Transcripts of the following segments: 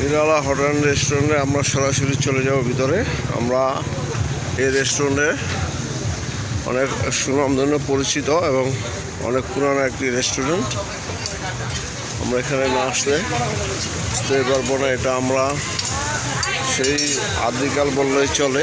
নিরালা hotel রেস্টুরেন্টে আমরা সরাসরি চলে যাব ভিতরে। আমরা এই রেস্টুরেন্টে অনেক সুনামধন্য পরিচিত এবং অনেক পুরানো একটি রেস্টুরেন্ট। আমরা এখানে না আসলে বুঝতে পারব না এটা আমরা সেই আদিকাল বললেই চলে।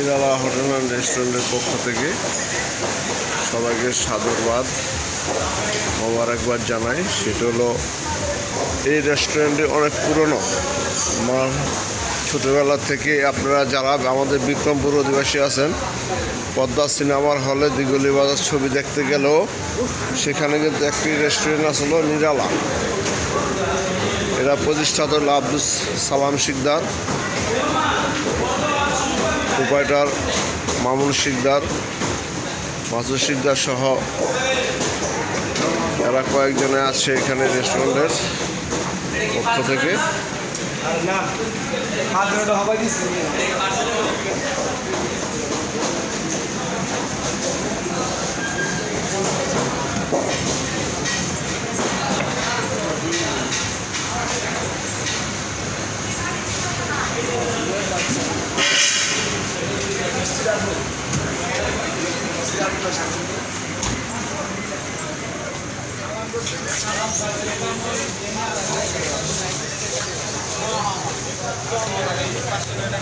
নিরালা হোটেল অ্যান্ড রেস্টুরেন্টের পক্ষ থেকে সবাইকে সাধুবাদ, মোবারকবাদ জানাই। সেটা হলো, এই রেস্টুরেন্টটি অনেক পুরনো। আমার ছোটোবেলা থেকে আপনারা যারা আমাদের বিক্রমপুর অধিবাসী আছেন, পদ্মা সিনেমার হলে দিগলি বাজার ছবি দেখতে গেলেও সেখানে কিন্তু একটি রেস্টুরেন্ট আসলো নিরালা। এরা প্রতিষ্ঠাতা আব্দুল সালাম শিকদার। প্রোপাইটার মামুন শিকদার মাসুদ শিকদার সহ এরা কয়েকজনে আছে এখানে রেস্টুরেন্টের পক্ষ থেকে। না どうもありがとうございました。